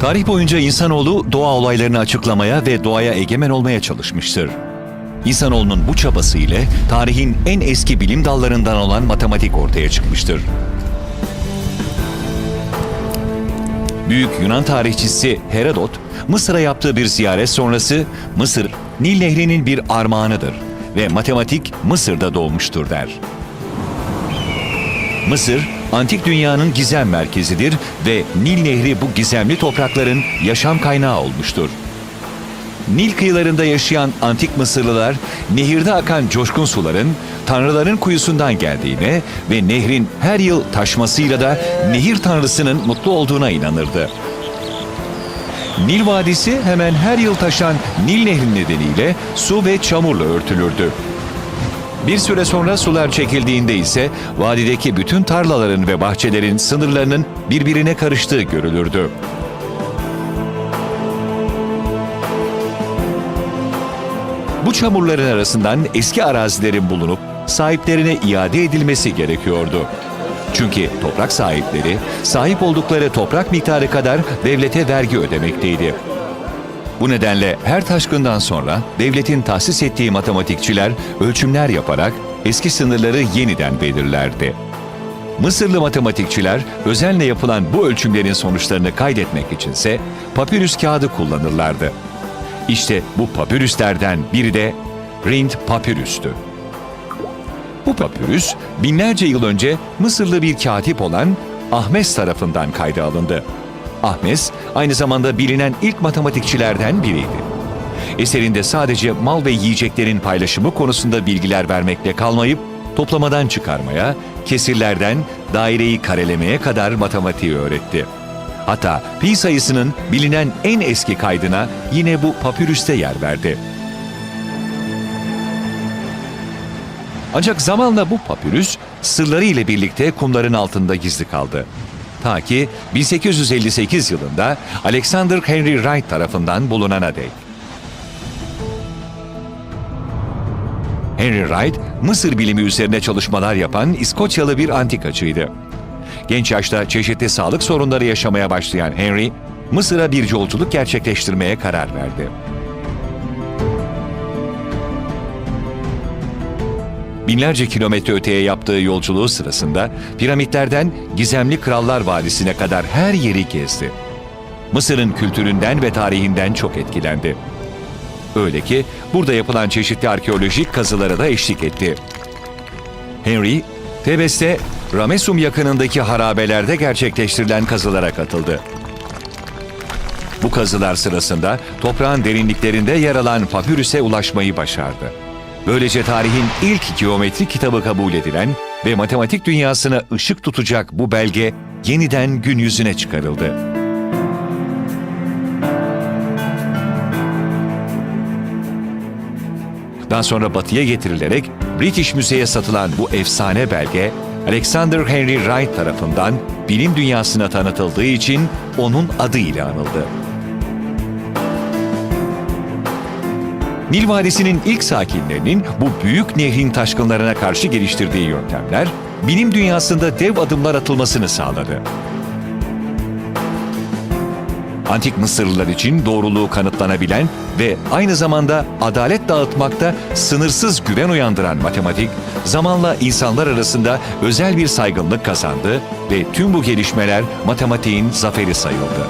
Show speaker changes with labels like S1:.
S1: Tarih boyunca insanoğlu doğa olaylarını açıklamaya ve doğaya egemen olmaya çalışmıştır. İnsanoğlunun bu çabası ile tarihin en eski bilim dallarından olan matematik ortaya çıkmıştır. Büyük Yunan tarihçisi Herodot, Mısır'a yaptığı bir ziyaret sonrası Mısır, Nil Nehri'nin bir armağanıdır ve matematik Mısır'da doğmuştur der. Mısır, antik dünyanın gizem merkezidir ve Nil Nehri bu gizemli toprakların yaşam kaynağı olmuştur. Nil kıyılarında yaşayan antik Mısırlılar, nehirde akan coşkun suların tanrıların kuyusundan geldiğine ve nehrin her yıl taşmasıyla da nehir tanrısının mutlu olduğuna inanırdı. Nil Vadisi hemen her yıl taşan Nil Nehri nedeniyle su ve çamurla örtülürdü. Bir süre sonra sular çekildiğinde ise vadideki bütün tarlaların ve bahçelerin sınırlarının birbirine karıştığı görülürdü. Bu çamurların arasından eski arazilerin bulunup sahiplerine iade edilmesi gerekiyordu. Çünkü toprak sahipleri sahip oldukları toprak miktarı kadar devlete vergi ödemekteydi. Bu nedenle her taşkından sonra devletin tahsis ettiği matematikçiler ölçümler yaparak eski sınırları yeniden belirlerdi. Mısırlı matematikçiler özenle yapılan bu ölçümlerin sonuçlarını kaydetmek içinse papirüs kağıdı kullanırlardı. İşte bu papirüslerden biri de Rind papirüstü. Bu papirüs binlerce yıl önce Mısırlı bir katip olan Ahmes tarafından kayda alındı. Ahmes aynı zamanda bilinen ilk matematikçilerden biriydi. Eserinde sadece mal ve yiyeceklerin paylaşımı konusunda bilgiler vermekle kalmayıp toplamadan çıkarmaya, kesirlerden daireyi karelemeye kadar matematiği öğretti. Hatta pi sayısının bilinen en eski kaydına yine bu papürüste yer verdi. Ancak zamanla bu papürüs sırları ile birlikte kumların altında gizli kaldı. Ta ki 1858 yılında Alexander Henry Wright tarafından bulunana dek. Henry Wright, Mısır bilimi üzerine çalışmalar yapan İskoçyalı bir antikacıydı. Genç yaşta çeşitli sağlık sorunları yaşamaya başlayan Henry, Mısır'a bir yolculuk gerçekleştirmeye karar verdi. Binlerce kilometre öteye yaptığı yolculuğu sırasında piramitlerden Gizemli Krallar Vadisi'ne kadar her yeri gezdi. Mısır'ın kültüründen ve tarihinden çok etkilendi. Öyle ki burada yapılan çeşitli arkeolojik kazılara da eşlik etti. Henry, Tebes'te Ramesum yakınındaki harabelerde gerçekleştirilen kazılara katıldı. Bu kazılar sırasında toprağın derinliklerinde yer alan papürüse ulaşmayı başardı. Böylece tarihin ilk geometri kitabı kabul edilen ve matematik dünyasına ışık tutacak bu belge yeniden gün yüzüne çıkarıldı. Daha sonra batıya getirilerek British Müze'ye satılan bu efsane belge, Alexander Henry Wright tarafından bilim dünyasına tanıtıldığı için onun adı ile anıldı. Nil Vadisi'nin ilk sakinlerinin bu büyük nehrin taşkınlarına karşı geliştirdiği yöntemler, bilim dünyasında dev adımlar atılmasını sağladı. Antik Mısırlılar için doğruluğu kanıtlanabilen ve aynı zamanda adalet dağıtmakta sınırsız güven uyandıran matematik, zamanla insanlar arasında özel bir saygınlık kazandı ve tüm bu gelişmeler matematiğin zaferi sayıldı.